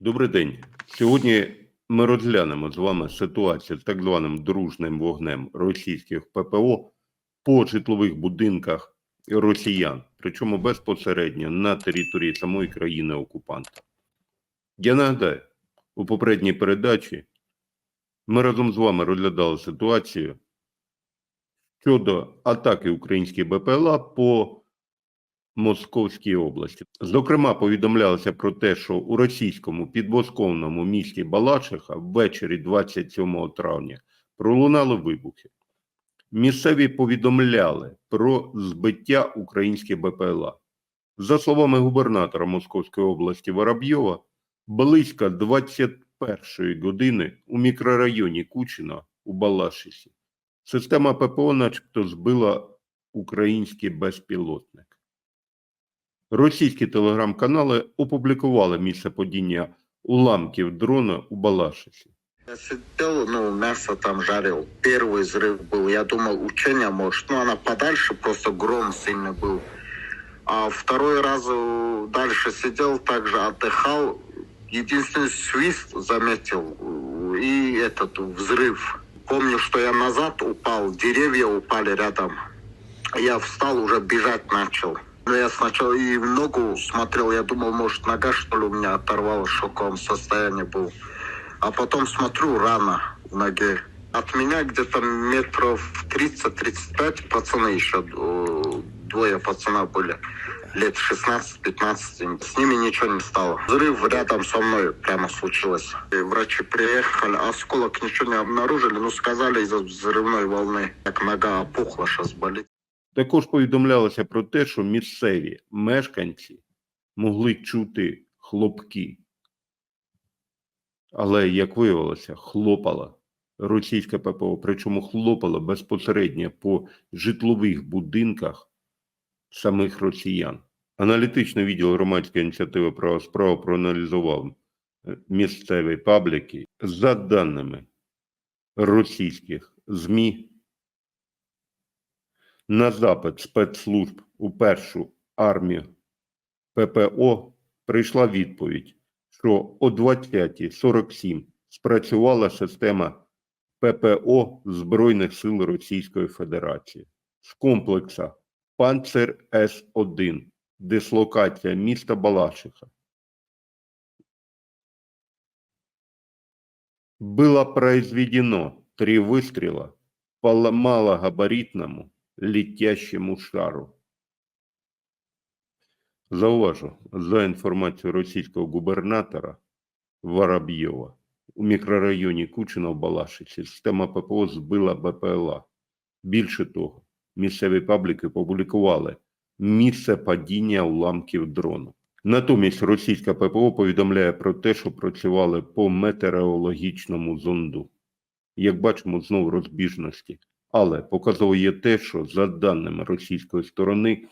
Добрий день. Сьогодні ми розглянемо з вами ситуацію з так званим дружним вогнем російських ППО по житлових будинках росіян, причому безпосередньо на території самої країни окупанта. Я нагадаю, у попередній передачі ми разом з вами розглядали ситуацію щодо атаки українських БПЛА по Московській області. Зокрема, повідомлялося про те, що у російському підвосковному місті Балашиха ввечері 27 травня пролунали вибухи. Місцеві повідомляли про збиття українських БПЛА. За словами губернатора Московської області Воробйова, близько 21 години у мікрорайоні Кучина у Балашисі система ППО начебто збила український безпілотник. Російські телеграм-канали опублікували місце падіння уламків дрона у Балашисі. Я сидел, ну, мясо там жарил. Первый взрыв был. Я думал, учение может. Ну, она подальше, просто гром сильный был. А второй раз э, дальше сидел, также отдыхал. Единственный свист заметил. э, И этот взрыв. Помню, что я назад упал, деревья упали рядом. Я встал, уже бежать начал. Но я сначала и ногу смотрел, я думал, может, нога, что ли, у меня оторвала, в шоковом состоянии был. А потом смотрю, рана в ноге. От меня где-то метров 30-35 пацаны еще, э, двое пацана были, лет 16-15. С ними ничего не стало. Взрыв рядом со мной прямо случилось. И врачи приехали, осколок ничего не обнаружили, но сказали из-за взрывной волны. Так нога опухла, сейчас болит. Також повідомлялося про те, що місцеві мешканці могли чути хлопки. Але, як виявилося, хлопала російська ППО, причому хлопала безпосередньо по житлових будинках самих росіян. Аналітичний відділ громадської ініціативи права справа проаналізував е, місцеві пабліки за даними російських ЗМІ на запит спецслужб у першу армію ППО прийшла відповідь, що о 20.47 спрацювала система ППО Збройних сил Російської Федерації з комплекса Панцер С-1, дислокація міста Балашиха. Было произведено три выстрела по малогабаритному летящему шару. Зауважу, за інформацією російського губернатора Воробйова, у мікрорайоні Кучина в Балашиці система ППО збила БПЛА. Більше того, місцеві пабліки опублікували місце падіння уламків дрону. Натомість російська ППО повідомляє про те, що працювали по метеорологічному зонду. Як бачимо, знову розбіжності. Але показово є те, що за даними російської сторони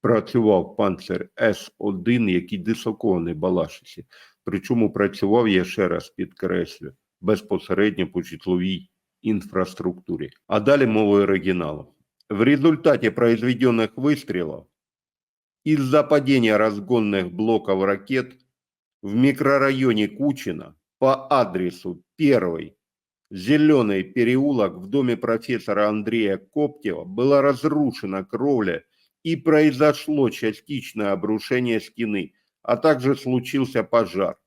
працював панцер С-1, який дислокований в Балашисі. Причому працював, я ще раз підкреслю, безпосередньо по житловій инфраструктуре. А далее мова оригинала. В результате произведенных выстрелов из-за падения разгонных блоков ракет в микрорайоне Кучина по адресу 1 Зеленый переулок в доме профессора Андрея Коптева была разрушена кровля и произошло частичное обрушение стены, а также случился пожар.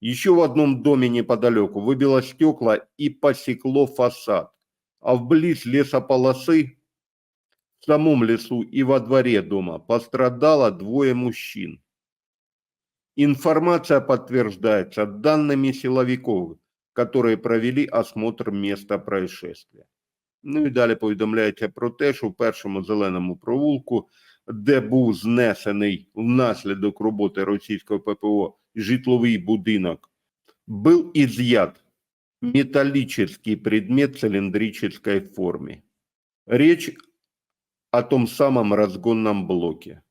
Еще в одном доме неподалеку выбило стекла и посекло фасад, а вблизь лесополосы, в самом лесу и во дворе дома пострадало двое мужчин. Информация подтверждается данными силовиков, которые провели осмотр места происшествия. Ну і далі повідомляється про те, що в першому зеленому провулку, де був знесений внаслідок роботи російського ППО житловий будинок, был изъят металлический предмет в цилиндрической форме. Речь о том самом разгонном блоке.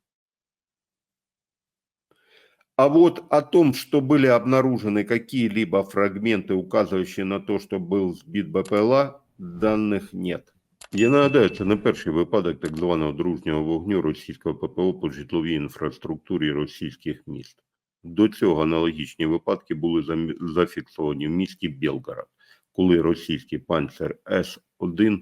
А вот о том, что были обнаружены какие-либо фрагменты, указывающие на то, что был сбит БПЛА, даних нет. Я нагадаю, це не перший випадок так званого дружнього вогню російського ППО по житловій інфраструктурі російських міст. До цього аналогічні випадки були замі- зафіксовані в місті Білгород, коли російський панцер С-1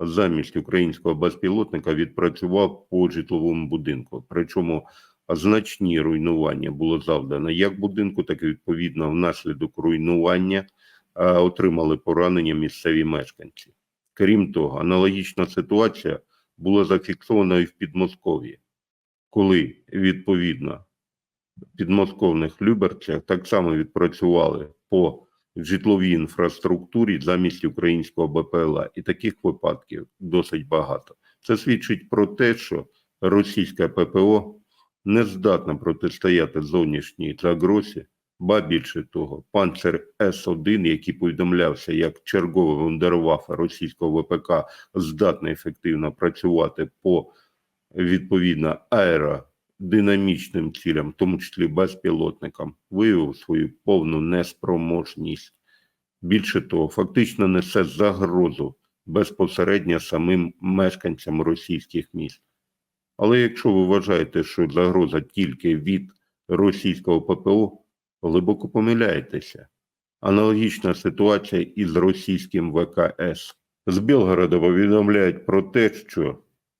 замість українського безпілотника відпрацював по житловому будинку. Причому значні руйнування було завдано як будинку, так і відповідно внаслідок руйнування е, отримали поранення місцеві мешканці. Крім того, аналогічна ситуація була зафіксована і в Підмосков'ї, коли відповідно підмосковних Люберцях так само відпрацювали по житловій інфраструктурі замість українського БПЛА. І таких випадків досить багато. Це свідчить про те, що російська ППО не здатна протистояти зовнішній загрозі, ба більше того, панцер С-1, який повідомлявся як чергове вундервафе російського ВПК, здатний ефективно працювати по відповідно аеродинамічним цілям, в тому числі безпілотникам, виявив свою повну неспроможність. Більше того, фактично несе загрозу безпосередньо самим мешканцям російських міст. Але якщо ви вважаєте, що загроза тільки від російського ППО, глибоко помиляєтеся. Аналогічна ситуація із російським ВКС. З Білгорода повідомляють про те, що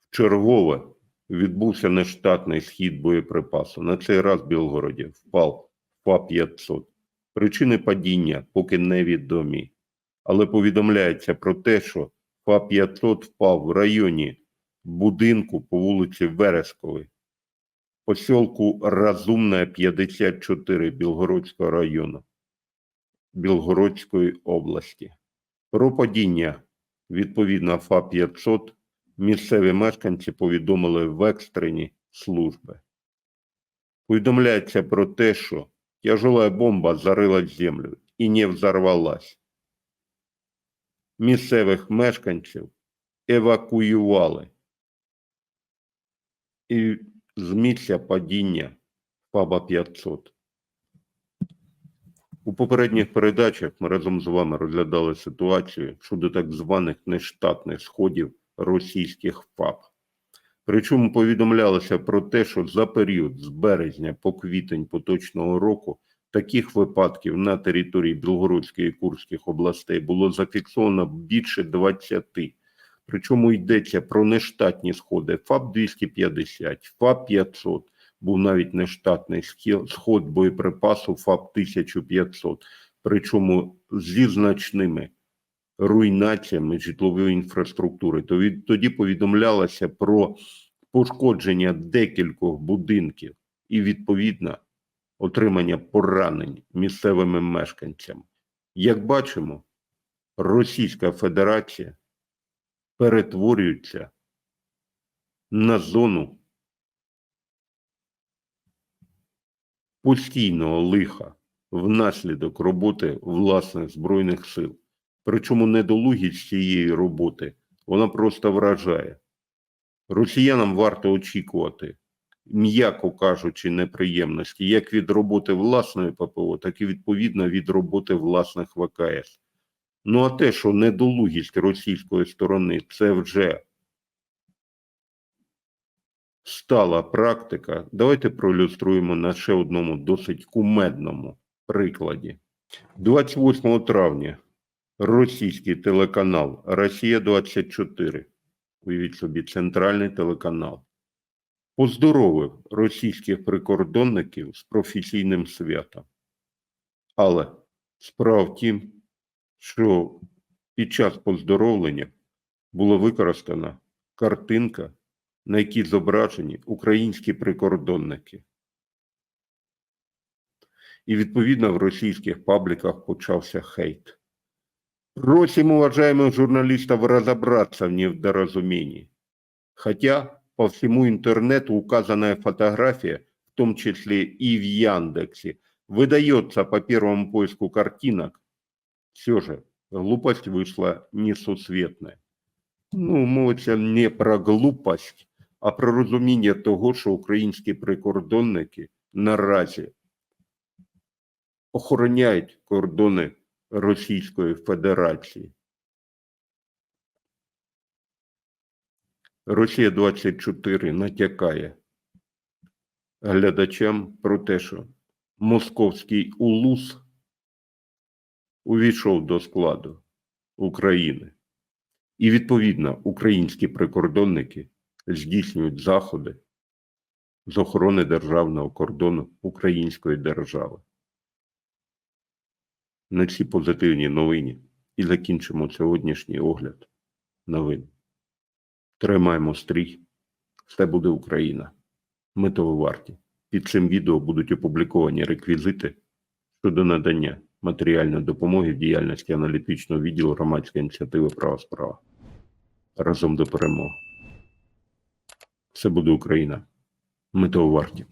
вчергове відбувся нештатний схід боєприпасу. На цей раз в Білгороді впав ФА-500. Причини падіння поки невідомі, але повідомляється про те, що ФА-500 впав в районі будинку по вулиці Вересковій, посілку Разумна 54 Білгородського району Білгородської області. Про падіння відповідно ФА-500 місцеві мешканці повідомили в екстрені служби. Повідомляється про те, що тяжелая бомба зарила землю і не взорвалась. Місцевих мешканців евакуювали. І з місця падіння ФАБа 500. У попередніх передачах ми разом з вами розглядали ситуацію щодо так званих нештатних сходів російських ФАБ. Причому повідомлялося про те, що за період з березня по квітень поточного року таких випадків на території Білгородської і Курських областей було зафіксовано більше 20. Причому йдеться про нештатні сходи ФАБ-250, ФАБ-500, був навіть нештатний сход боєприпасу ФАБ-1500, причому зі значними руйнаціями житлової інфраструктури. Тоді повідомлялося про пошкодження декількох будинків і, відповідно, отримання поранень місцевими мешканцями. Як бачимо, Російська Федерація перетворюється на зону постійного лиха внаслідок роботи власних збройних сил. Причому недолугість цієї роботи вона просто вражає. Росіянам варто очікувати, м'яко кажучи, неприємності як від роботи власної ППО, так і відповідно від роботи власних ВКС. Ну а те, що недолугість російської сторони, це вже стала практика. Давайте проілюструємо на ще одному досить кумедному прикладі. 28 травня російський телеканал Росія 24 уявіть собі, центральний телеканал, поздоровив російських прикордонників з професійним святом. Але справа в тім, що під час поздоровлення була використана картинка, на якій зображені українські прикордонники. І відповідно в російських пабліках почався хейт. Просим уважаемых журналистов разобраться в недоразумении. Хотя по всему интернету указанная фотография, в том числе и в Яндексе, выдается по первому поиску картинок, все же глупость вышла несусветная. Ну, мовиться не про глупость, а про розуміння того, що українські прикордонники наразі охороняють кордони Російської Федерації. Росія 24 натякає глядачам про те, що московський улус увійшов до складу України. І відповідно українські прикордонники здійснюють заходи з охорони державного кордону Української держави. На цій позитивній новині і закінчимо сьогоднішній огляд новин. Тримаємо стрій. Все буде Україна. Ми того варті. Під цим відео будуть опубліковані реквізити щодо надання матеріальної допомоги в діяльності аналітичного відділу громадської ініціативи Права справа. Разом до перемоги. Все буде Україна. Ми того варті.